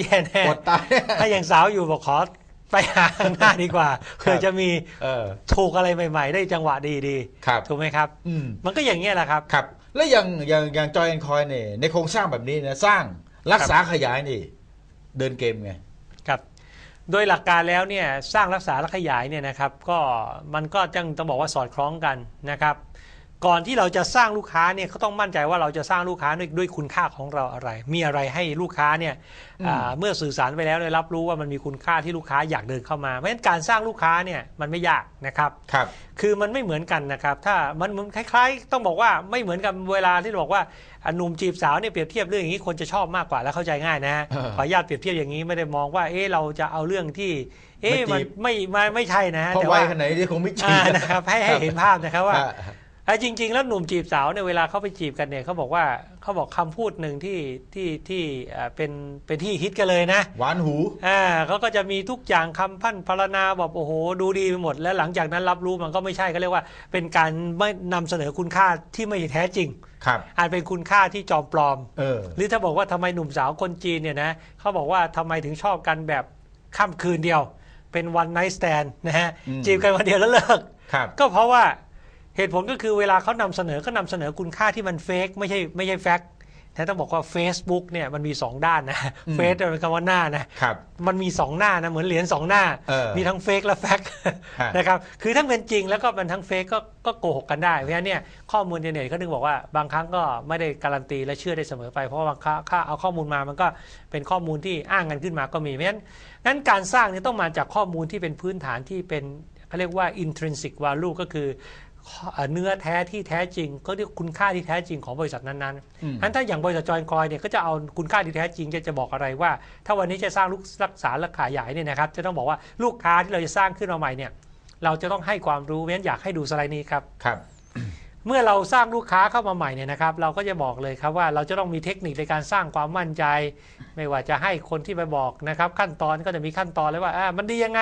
แย่แน่อดตายถ้ายังสาวอยู่บอกขอไปหาข้างหน้าดีกว่าเผื่อจะมีเออถูกอะไรใหม่ ๆ ได้จังหวะดีครับๆถูกไหมครับอืมมันก็อย่างเงี้ยแหละครับครับ แล้วอย่างอย่างอย่างจอยแอนคอยเนี่ยในโครงสร้างแบบนี้นะสร้างรักษาขยายนี่ เดินเกมไงครับ โดยหลักการแล้วเนี่ยสร้างรักษาและขยายเนี่ยนะครับ ก็มันก็จังต้องบอกว่าสอดคล้องกันนะครับ ก่อนที่เราจะสร้างลูกค้าเนี่ยเขาต้องมั่นใจว่าเราจะสร้างลูกค้าด้วยด้วยคุณค่าของเราอะไร มีอะไรให้ลูกค้าเนี่ยอ่าเมื่อสื่อสารไปแล้วได้รับรู้ว่ามันมีคุณค่าที่ลูกค้าอยากเดินเข้ามาเพราะฉะนั้นการสร้างลูกค้าเนี่ยมันไม่ยากนะครับครับคือมันไม่เหมือนกันนะครับถ้ามันมันคล้าย ๆ ต้องบอกว่าไม่เหมือนกับเวลาที่เราบอกว่าอะหนุ่มจีบสาวเนี่ยเปรียบเทียบเรื่องอย่างนี้คนจะชอบมากกว่าและเข้าใจง่ายนะฮะเออขออนุญาตเปรียบเทียบอย่างนี้ไม่ได้มองว่าเอ๊ะเราจะเอาเรื่องที่เอ๊ะมาจีมันบไม่ไม่ไม่ใช่นะฮะเพราะแต่วัว่ายขนาดนี้คงไม่จริงอ่านะครับให้ให้เห็นภาพนะครับว่า อ่าอะจริง ๆ แล้วหนุ่มจีบสาวเนี่ยเวลาเขาไปจีบกันเนี่ยเขาบอกว่าเขาบอกคำพูดหนึ่งที่ที่ที่อ่าเป็นเป็นที่ฮิตกันเลยนะ หวานหูอ่าเขาก็จะมีทุกอย่างคำพันพรรณนาแบบโอ้โห ดูดีไปหมด แล้วหลังจากนั้นรับรู้มันก็ไม่ใช่ก็เรียกว่า เป็นการไม่นำเสนอคุณค่าที่ไม่แท้จริงครับอาจเป็นคุณค่าที่จอมปลอมเออหรือถ้าบอกว่าทำไมหนุ่มสาวคนจีนเนี่ยนะเขาบอกว่าทำไมถึงชอบกันแบบค่ำคืนเดียว เป็นวันไนท์สแตนนะฮะอืมจีบกันวันเดียวแล้วเลิกครับก็เพราะว่า เหตุผลก็คือเวลาเขานำเสนอก็นำเสนอคุณค่าที่มันเฟกไม่ใช่ไม่ใช่แฟกต์แต่ต้องบอกว่า Facebook เนี่ยมันมี 2 ด้านนะอืมเฟซเป็นคำว่าหน้านะครับมันมี 2 หน้านะเหมือนเหรียญสองหน้าเออมีทั้งเฟกและแฟกต์ฮะนะครับคือทั้งเป็นจริงแล้วก็มันทั้งเฟกก็ก็โกหกกันได้เพราะฉะนั้นเนี่ยข้อมูลอินเทอร์เน็ตเขาถึงบอกว่าบางครั้งก็ไม่ได้การันตีและเชื่อได้เสมอไปเพราะว่าบางครั้งค่าเอาข้อมูลมามันก็เป็นข้อมูลที่อ้างกันขึ้นมาก็มีเพราะฉะนั้นงั้นการสร้างเนี่ยต้องมาจากข้อมูลที่เป็นพื้นฐานที่เป็นเขาเรียกว่า intrinsic value ก็คือ เอ่อเนื้อแท้ที่แท้จริงก็เรียกคุณค่าที่แท้จริงของบริษัทนั้นๆอืมอันถ้าอย่างบริษัทจอยคอยเนี่ยก็จะเอาคุณค่าที่แท้จริงจะจะบอกอะไรว่า ถ้าวันนี้จะสร้างลูกรักษาและขยายเนี่ยนะครับจะต้องบอกว่าลูกค้าที่เราจะสร้างขึ้นมาใหม่เนี่ยเราจะต้องให้ความรู้เพราะฉะนั้นอยากให้ดูสไลด์นี้ครับครับเมื่อเราสร้างลูกค้าเข้ามาใหม่เนี่ยนะครับ เราก็จะบอกเลยครับว่าเราจะต้องมีเทคนิคในการสร้างความมั่นใจ ไม่ว่าจะให้คนที่ไปบอกนะครับ ขั้นตอนก็จะมีขั้นตอนเลยว่าอ่ามันดียังไง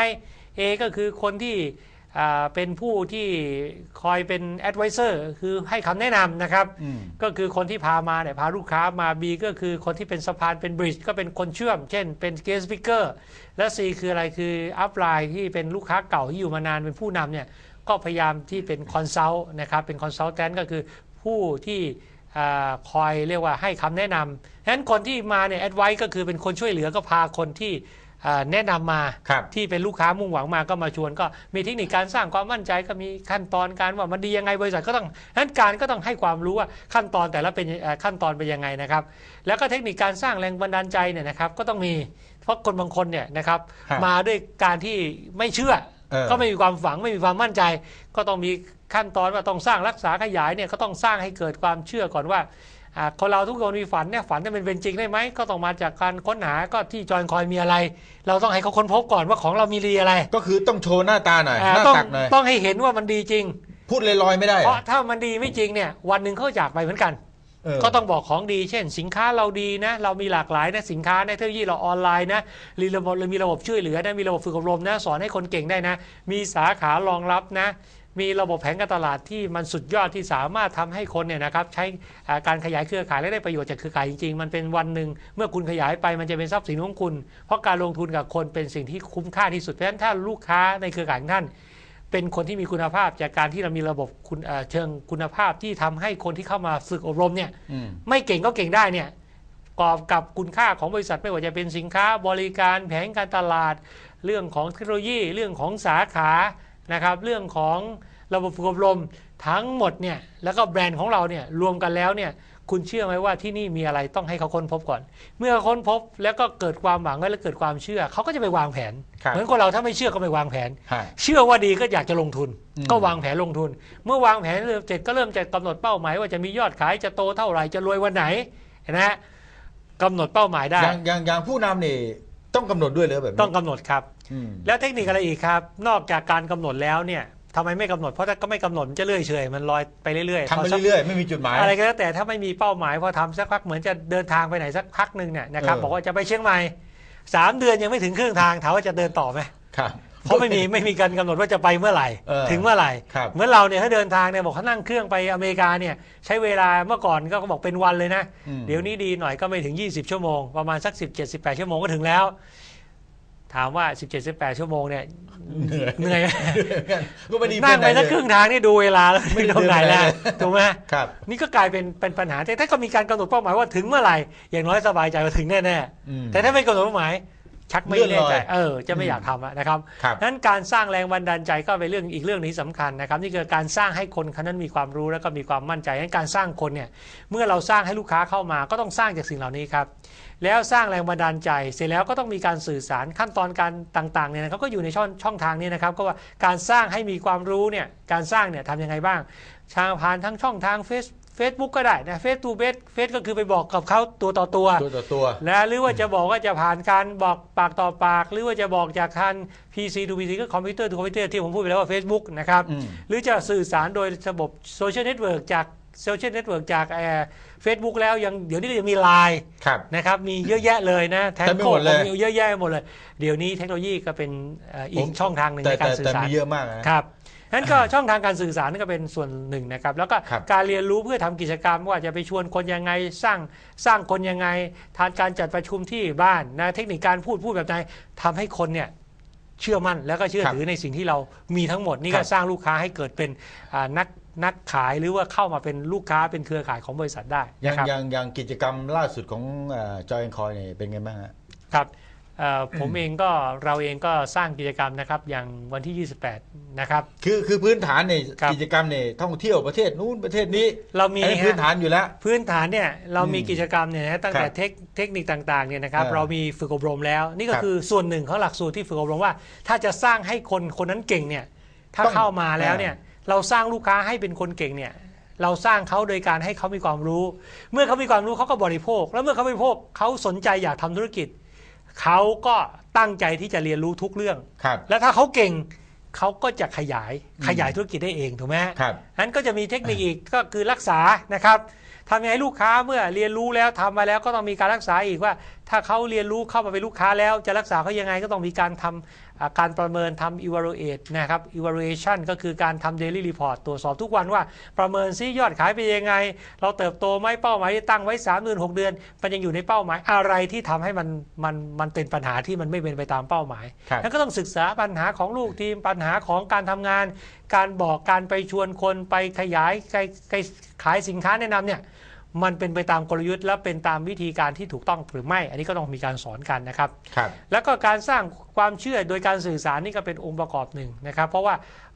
A ก็คือคนที่อ่า เป็นผู้ที่คอยเป็น advisor คือให้คำแนะนำนะครับอืมก็คือคนที่พามาเนี่ยพาลูกค้ามา B ก็คือคนที่เป็นสะพานเป็นบริดจ์ก็เป็นคนเชื่อม เช่นเป็น guest speaker และ C คืออะไรคืออัพไลน์ที่เป็นลูกค้าเก่าที่อยู่มานานเป็นผู้นำเนี่ยก็พยายามที่เป็นคอนซัลท์นะครับเป็นคอนซัลแทนก็คือผู้ที่อาคอยเรียกว่าให้คำแนะนำฉะนั้นคนที่มาเนี่ยแอดไวก็คือเป็นคนช่วยเหลือก็พาคนที่อ่า แนะนำมาครับที่เป็นลูกค้ามุ่งหวังมาก็มาชวนก็มีเทคนิคการสร้างความมั่นใจก็มีขั้นตอนการว่ามันดียังไงบริษัทก็ต้องนั้นการก็ต้องให้ความรู้ว่าขั้นตอนแต่ละเป็นเอ่อขั้นตอนเป็นยังไงนะครับ แล้วก็เทคนิคการสร้างแรงบันดาลใจเนี่ยนะครับก็ต้องมีเพราะคนบางคนเนี่ยนะครับฮะมาด้วยการที่ไม่เชื่อเออก็ไม่มีความฝังไม่มีความมั่นใจ ก็ต้องมีขั้นตอนว่าต้องสร้างรักษาขยายเนี่ยก็ต้องสร้างให้เกิดความเชื่อก่อนว่าอ่า คนเราทุกคนมีฝันเนี่ยฝันเนี่ยมันเป็นจริงได้ไหมก็ต้องมาจากการค้นหาก็ที่จอยคอยมีอะไร เราต้องให้เขาค้นพบก่อนว่าของเรามีดีอะไร ก็คือต้องโชว์หน้าตาหน่อยอ่าหน้าต้องตักหน่อยต้องให้เห็นว่ามันดีจริง พูดลอยๆไม่ได้ เพราะถ้ามันดีไม่จริงเนี่ยวันหนึ่งเขาจากไปเหมือนกันเออก็ต้องบอกของดี เช่น สินค้าเราดีนะ เรามีหลากหลายนะสินค้าในเทคโนโลยีเราออนไลน์นะมีระบบมีระบบช่วยเหลือนะมีระบบฝึกอบรมนะสอนให้คนเก่งได้นะ มีสาขารองรับนะ มีระบบแผนการตลาดที่มันสุดยอดที่สามารถทำให้คนเนี่ยนะครับใช้อ่าการขยายเครือข่ายและได้ประโยชน์จากเครือข่ายจริงๆ มันเป็นวันหนึ่งเมื่อคุณขยายไปมันจะเป็นทรัพย์สินของคุณ เพราะการลงทุนกับคนเป็นสิ่งที่คุ้มค่าที่สุดเพราะฉะนั้นถ้าลูกค้าในเครือข่ายของท่าน เป็นคนที่มีคุณภาพจากการที่เรามีระบบคุณเอ่อเชิงคุณภาพที่ทำให้คนที่เข้ามาฝึกอบรมเนี่ยอืมไม่เก่งก็เก่งได้เนี่ยกอบกับคุณค่าของบริษัทไม่ว่าจะเป็นสินค้าบริการแผนการตลาด เรื่องของเทคโนโลยี เรื่องของสาขา นะครับเรื่องของระบบฝึกอบรมทั้งหมดเนี่ยแล้วก็แบรนด์ของเราเนี่ยรวมกันแล้วเนี่ยคุณเชื่อไหมว่าที่นี่มีอะไรต้องให้เขาค้นพบก่อน เมื่อค้นพบแล้วก็เกิดความหวังและเกิดความเชื่อ เขาก็จะไปวางแผนครับเหมือนคนเราถ้าไม่เชื่อก็ไม่วางแผนฮะเชื่อว่าดีก็อยากจะลงทุนอืมก็วางแผนลงทุน เมื่อวางแผนเสร็จก็เริ่มจะกำหนดเป้าหมายว่าจะมียอดขายจะโตเท่าไหร่จะรวยวันไหนเห็นะฮะกำหนดเป้าหมายได้อย่างอย่างอย่างผู้นำนี่ต้องกำหนดด้วยเลยแบบนี้ต้องกำหนดครับอืม แล้วเทคนิคอะไรอีกครับ นอกจากการกำหนดแล้วเนี่ยทำไมไม่กำหนดเพราะถ้าก็ไม่กำหนดมันจะเลื่อยเฉยมันลอยไปเรื่อยๆทำไปพอสักเรื่อยๆไม่มีจุดหมายอะไรก็แล้วแต่ถ้าไม่มีเป้าหมายพอทำสักพักเหมือนจะเดินทางไปไหนสักพักหนึ่งเนี่ยนะครับเออบอกว่าจะไปเชียงใหม่สามเดือนยังไม่ถึงครึ่งทางถามว่าจะเดินต่อไหมครับเขาไม่มีไม่มีการกำหนดว่าจะไปเมื่อไหร่เออถึงเมื่อไหร่ครับเหมือนเราเนี่ยถ้าเดินทางเนี่ยบอกเขานั่งเครื่องไปอเมริกาเนี่ยใช้เวลาเมื่อก่อนก็บอกเป็นวันเลยนะอืมเดี๋ยวนี้ดีหน่อยก็ไม่ถึง 20 ชั่วโมงประมาณสัก 17 18 ชั่วโมงก็ถึงแล้ว ถามว่า 17 18 ชั่วโมงเนี่ยเหนื่อยเหนื่อยไหมก็ไม่ดีนั่งไปหสักครึ่งทางนี่ดูเวลาแล้วไม่ไม่ได้ตรงไหนแล้วเดินไปไหนเลยถูกไหมครับนี่ก็กลายเป็นเป็นปัญหาแต่ถ้าก็มีการกำหนดเป้าหมายว่าถึงเมื่อไหร่อย่างน้อยสบายใจว่าถึงแน่อืมๆแต่ถ้าไม่กำหนดเป้าหมาย ชักไม่เลื่อนแน่ใจลอยเออจะไม่อยากทำอะนะครับครับนั้นการสร้างแรงบันดาลใจก็เป็นเรื่องอีกเรื่องนี้สำคัญนะครับ นี่คือการสร้างให้คนคนนั้นมีความรู้แล้วก็มีความมั่นใจนั้นการสร้างคนเนี่ยเมื่อเราสร้างให้ลูกค้าเข้ามาก็ต้องสร้างจากสิ่งเหล่านี้ครับแล้วสร้างแรงบันดาลใจ เสร็จแล้วก็ต้องมีการสื่อสารขั้นตอนการต่างๆเนี่ยนะครับก็อยู่ในช่องช่องทางนี้นะครับ ก็ว่าการสร้างให้มีความรู้เนี่ยการสร้างเนี่ยทำยังไงบ้างทางผ่านทั้งช่องทางเฟซเฟซบุ๊กก็ได้นะเฟซตูเฟซเฟซก็คือไปบอกกับเขาตัวต่อตัวตัวต่อตัวนะหรือว่าจะบอกว่าจะผ่านการบอกปากต่อปาก หรือว่าจะบอกจากทาง PC to PC ก็คอมพิวเตอร์ to คอมพิวเตอร์ที่ผมพูดไปแล้วว่า Facebook นะครับอืมหรือจะสื่อสารโดยระบบโซเชียลเน็ตเวิร์กจากโซเชียลเน็ตเวิร์กจากเฟซบุ๊กแล้วยังเดี๋ยวนี้ก็ยังมีไลน์ครับนะครับมีเยอะแยะเลยนะแทนเต็มไปโคหมดเลยมีเยอะแยะหมดเลย เดี๋ยวนี้เทคโนโลยีก็เป็นเอ่ออีผกมช่องทางหนึ่งแต่ในการแต่สื่อแต่สารมีเยอะมากนะครับ นั้นก็ช่องทางการสื่อสารนี่ก็เป็นส่วนหนึ่งนะครับ แล้วก็ครับการเรียนรู้เพื่อทำกิจกรรมว่าจะไปชวนคนยังไงสร้างสร้างคนยังไงทานการจัดประชุมที่บ้านนะเทคนิคการพูดพูดแบบไหนทำให้คนเนี่ยเชื่อมั่นแล้วก็เชื่อถือในสิ่งที่เรามีทั้งหมดนี่ก็สร้างลูกค้าให้เกิดเป็นอ่านักนักขายหรือว่าเข้ามาเป็นลูกค้าเป็นเครือข่ายของบริษัทได้อย่างนะครับอย่างอย่างกิจกรรมล่าสุดของจอยแอนคอยเนี่ยเป็นไงบ้างฮะครับ เอ่อผมเองก็เราเองก็สร้างกิจกรรมนะครับอย่างวันที่ 28 นะครับ คือคือพื้นฐานในครับ กิจกรรมเนี่ยท่องเที่ยวประเทศนู้นประเทศนี้เรามีอันนี้พื้นฮะฐานอยู่แล้ว พื้นฐานเนี่ยเรามีอืมกิจกรรมเนี่ยนะตั้งแต่ครับเทคเทคนิคต่างๆเนี่ยนะครับเออเรามีฝึกอบรมแล้ว นี่ก็ครับคือส่วนหนึ่งของหลักสูตรที่ฝึกอบรมว่า ถ้าจะสร้างให้คนคนนั้นเก่งเนี่ยถ้าต้องเข้ามาแล้วเนี่ยเราสร้างลูกค้าให้เป็นคนเก่งเนี่ยเราสร้างเขาโดยการให้เขามีความรู้ เมื่อเขามีความรู้เขาก็บริโภค แล้วเมื่อเขาบริโภคเขาสนใจอยากทำธุรกิจ เขาก็ตั้งใจที่จะเรียนรู้ทุกเรื่องครับแล้วถ้าเขาเก่งเขาก็จะขยายอืมขยายธุรกิจได้เองถูกไหมฮะครับนั้นก็จะมีเทคนิคอีกก็คือรักษานะครับทำยังไงให้ลูกค้าเมื่อเรียนรู้แล้วทำมาแล้วก็ต้องมีการรักษาอีกว่า ถ้าเขาเรียนรู้เข้ามาเป็นลูกค้าแล้ว จะรักษาเขายังไงก็ต้องมีการทำอ่าการประเมินทำ evaluate นะครับ evaluation ก็คือการทำ daily report ตรวจสอบทุกวันว่า ประเมินซิยอดขายเป็นยังไง เราเติบโตไหมเป้าหมายที่ตั้งไว้3เดือน6เดือน มันยังอยู่ในเป้าหมายอะไรที่ทำให้มันมันมันเป็นปัญหาที่มันไม่เป็นไปตามเป้าหมายครับแล้วก็ต้องศึกษาปัญหาของลูกทีมปัญหาของการทำงานการบอกการไปชวนคนไปขยายไปไปขายสินค้าแนะนำเนี่ยมันเป็นไปตามกลยุทธ์และเป็นตามวิธีการที่ถูกต้องหรือไม่ อันนี้ก็ต้องมีการสอนกันนะครับครับ แล้วก็การสร้างความเชื่อโดยการสื่อสารนี่ก็เป็นองค์ประกอบหนึ่งนะครับ เพราะว่า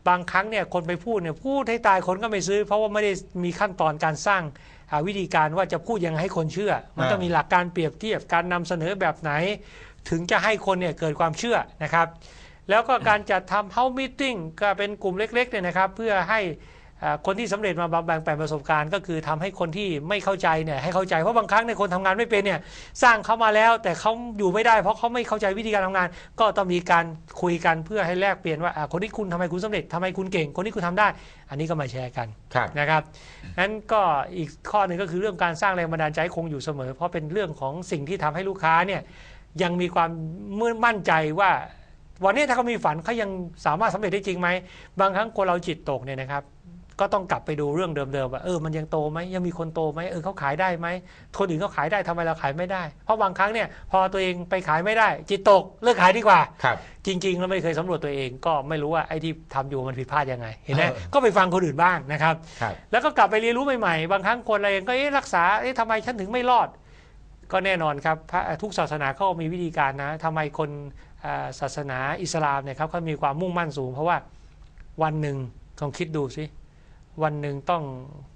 บางครั้งเนี่ยคนไปพูดเนี่ยพูดให้ตายคนก็ไม่ซื้อ เพราะว่าไม่ได้มีขั้นตอนการสร้างอ่าวิธีการว่าจะพูดยังไงให้คนเชื่อ มันต้องอ่ามีมีหลักการเปรียบเทียบการนำเสนอแบบไหน ถึงจะให้คนเนี่ยเกิดความเชื่อนะครับ แล้วก็การจัดทำ house meeting ก็เป็นกลุ่มเล็กๆเนี่ยนะครับ เพื่อให้อ่าคนที่สำเร็จมาแบ่งแบ่งประสบการณ์ ก็คือทำให้คนที่ไม่เข้าใจเนี่ยให้เข้าใจเพราะบางครั้งในยคนทำงานไม่เป็นเนี่ยสร้างเขามาแล้วแต่เขาอยู่ไม่ได้ เพราะเขาไม่เข้าใจวิธีการทำงาน ก็ต้องมีการคุยกันเพื่อให้แลกเปลี่ยนว่าอ่าคนที่คุณทำไมคุณสำเร็จทำไมคุณเก่ง คนที่คุณทำได้ อันนี้ก็มาแชร์กันครับนะครับนั้นก็อีกข้อหนึ่งก็คือเรื่องการสร้างแรงบันดาลใจให้คงอยู่เสมอ เพราะเป็นเรื่องของสิ่งที่ทำให้ลูกค้าเนี่ยยังมีความมื่นมั่นใจว่า วันนี้ถ้าเขามีฝันเขายังสามารถสำเร็จได้จริงไหมบางครั้งคนเราจิตตกเนี่ยนะครับ ก็ต้องกลับไปดูเรื่องเดิมๆว่าเออมันยังโตไหมยังมีคนโตไหมเออเขาขายได้ไหมคนอื่นเขาขายได้ทำไมเราขายไม่ได้ เพราะบางครั้งเนี่ยพอตัวเองไปขายไม่ได้ จิตตกเลิกขายดีกว่าครับจริงๆแล้วไม่เคยสำรวจตัวเอง ก็ไม่รู้ว่าไอ้ที่ทำอยู่มันผิดพลาดยังไงเห็นไหมเออก็ไปฟังคนอื่นบ้างนะครับครับ แล้วก็กลับไปเรียนรู้ใหม่ๆบางครั้งคนเราเองก็เอ๊ะรักษาเอ๊ะทำไมฉันถึงไม่รอดก็แน่นอนครับพระทุกศาสนาเขามีวิธีการนะทำไมคนอ่า ศาสนาอิสลามเนี่ยครับเขามีความมุ่งมั่นสูง เพราะว่าวันหนึ่งลองคิดดูสิวันหนึ่งต้อง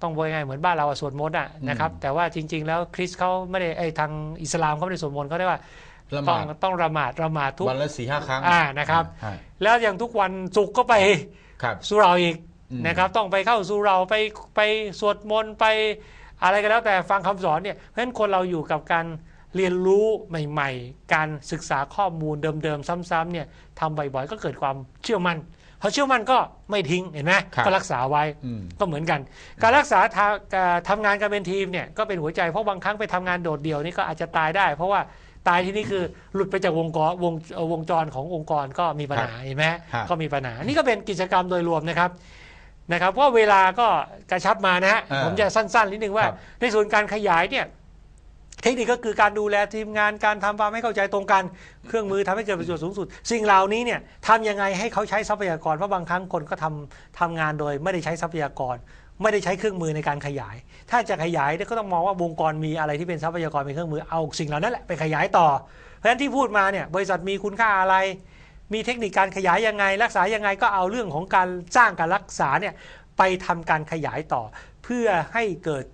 ต้องว่ายังไงเหมือนบ้านเราอะสวดมนต์อะนะครับ แต่ว่าจริง ๆ แล้วคริสต์เขาไม่ได้ไอ้ทางอิสลามเขาไม่ได้สวดมนต์เขาได้ว่าละหต้อมางดต้องละหมาดละหมาดทุกวันละสี่ห้าครั้งอ่านะครับอ่าแล้วอย่างทุกวันศุกร์ก็ไปครับสุเหราอีกอืมนะครับ ต้องไปเข้าสุเหราไปไปสวดมนต์ไปอะไรก็แล้วแต่ฟังคำสอนเนี่ยเพราะฉะนั้นคนเราอยู่กับการ เรียนรู้ใหม่ ๆ การศึกษาข้อมูลเดิมๆ ซ้ำๆเนี่ยทำบ่อยๆ ก็เกิดความเชื่อมั่นพอเชื่อมั่นก็ไม่ทิ้งเห็นไหมครับก็รักษาไว้อืมก็เหมือนกัน การรักษาทาอ่าทำงานกันเป็นทีมเนี่ยก็เป็นหัวใจเพราะบางครั้งไปทำงานโดดเดี่ยวนี่ก็อาจจะตายได้ เพราะว่าตายที่นี่คือหลุดไปจากวงกรวงเอ่อวงจรขององค์กรก็มีปัญหาเห็นไหมครับก็มีปัญหา นี่ก็เป็นกิจกรรมโดยรวมนะครับนะครับเพราะเวลาก็กระชับมานะฮะอ่าผมจะสั้นๆนิดนึงว่าครับในส่วนการขยายเนี่ย เทคนิคก็คือการดูแลทีมงานการทำความให้เข้าใจตรงกันเครื่องมือทำให้เกิดประโยชน์สูงสุด สิ่งเหล่านี้เนี่ยทำยังไงให้เขาใช้ทรัพยากรเพราะบางครั้งคนก็ทำทำงานโดยไม่ได้ใช้ทรัพยากร ไม่ได้ใช้เครื่องมือในการขยาย ถ้าจะขยายก็ต้องมองว่าวงกรมีอะไรที่เป็นทรัพยากรเป็นเครื่องมือเอาสิ่งเหล่านั้นแหละไปขยายต่อ เพราะฉะนั้นที่พูดมาเนี่ยบริษัทมีคุณค่าอะไร มีเทคนิคการขยายยังไง รักษายังไงก็เอาเรื่องของการสร้างการรักษาเนี่ยไปทำการขยายต่อ เพื่อให้เกิด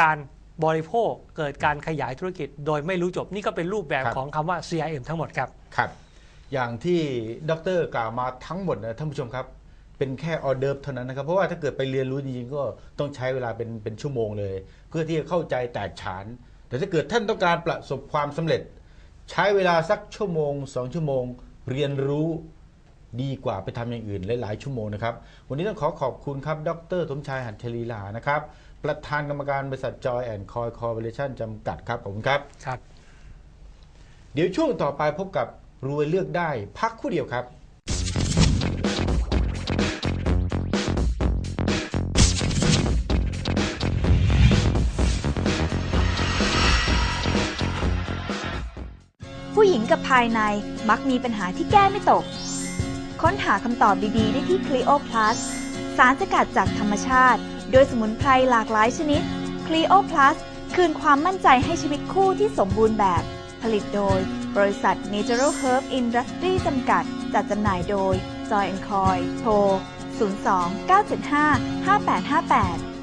การ บริโภคเกิดการขยายธุรกิจ โดยไม่รู้จบนี่ก็เป็นรูปแบบครับของคำว่า CRM ทั้งหมดครับครับ อย่างที่ดรกล่าวมาทั้งหมดนะท่านผู้ชมครับ เป็นแค่ออเดิร์ฟเท่านั้นนะครับ เพราะว่าถ้าเกิดไปเรียนรู้จริงๆก็ต้องใช้เวลาเป็นเป็นชั่วโมงเลย เพื่อที่จะเข้าใจแตกฉาน แต่ถ้าเกิดท่านต้องการประสบความสำเร็จ ใช้เวลาสักชั่วโมงสองชั่วโมง เรียนรู้ดีกว่าไปทำอย่างอื่นหลายๆชั่วโมงนะครับ วันนี้ต้องขอขอบคุณครับ ดรสมชายหัตถลีลานะครับ ประธานกรรมการบริษัทจอยแอนด์คอยคอร์ปอเรชั่นจำกัดครับขอบคุณครับ ครับ เดี๋ยวช่วงต่อไปพบกับรวยเลือกได้พักครู่เดียวครับ ผู้หญิงกับภายในมักมีปัญหาที่แก้ไม่ตก ค้นหาคำตอบดีๆ ได้ที่ Clio Plus สารสกัดจากธรรมชาติ โดยสมุนไพรหลากหลายชนิด Clio Plus คืนความมั่นใจให้ชีวิตคู่ที่สมบูรณ์แบบ ผลิตโดย บริษัท Natural Herb Industry จำกัด จัดจำหน่ายโดย Joy Coy โทร 02 975 5858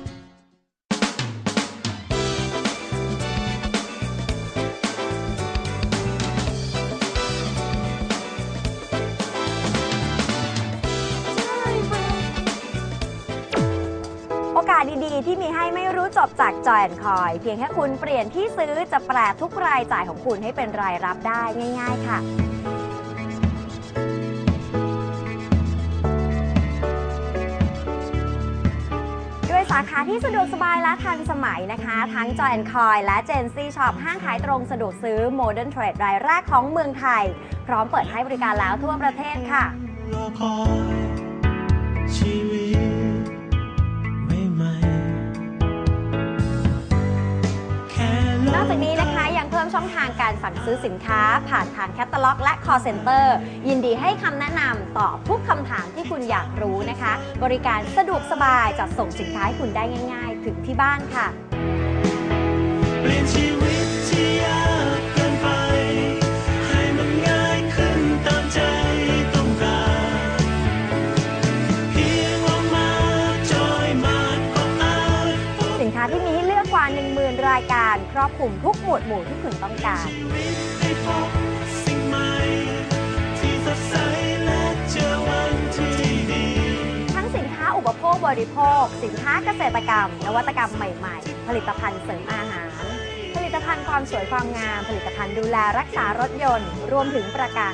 อกาสดีๆ ที่มีให้ไม่รู้จบจากจอยแอนคอย เพียงแค่คุณเปลี่ยนที่ซื้อจะแปลทุกรายจ่ายของคุณให้เป็นรายรับได้ง่าย ๆ ค่ะด้วยสาขาที่สะดวกสบายและทันสมัยนะคะ ทั้ง Joy and Coy และ Gen Z Shop ห้างขายตรงสะดวกซื้อ Modern Trade รายแรกของเมืองไทย พร้อมเปิดให้บริการแล้วทั่วประเทศค่ะ จากนี้นะคะยังเพิ่มช่องทางการสั่งซื้อสินค้า ผ่านทางแคตตาล็อก และ call center ยินดีให้คำแนะนำตอบทุกคำถามที่คุณอยากรู้นะคะ บริการสะดวกสบายจัดส่งสินค้าให้คุณได้ง่าย ๆ ถึงที่บ้านค่ะ เปลี่ยนชีวิต ลุมทุกหมวดหมู่ที่คุณต้องการทั้งสินค้าอุปโภคบริโภค สินค้าเกษตรกรรม นวัตกรรมใหม่ๆ ผลิตภัณฑ์เสริมอาหาร ผลิตภัณฑ์ความสวยความงาม ผลิตภัณฑ์ดูแลรักษารถยนต์ รวมถึงประกัน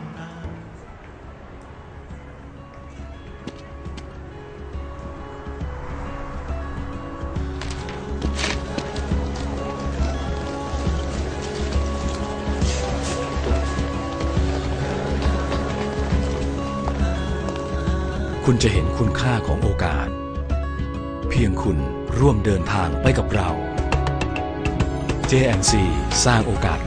คุณจะเห็นคุณค่าของโอกาส เพียงคุณร่วมเดินทางไปกับเรา JNC สร้างโอกาส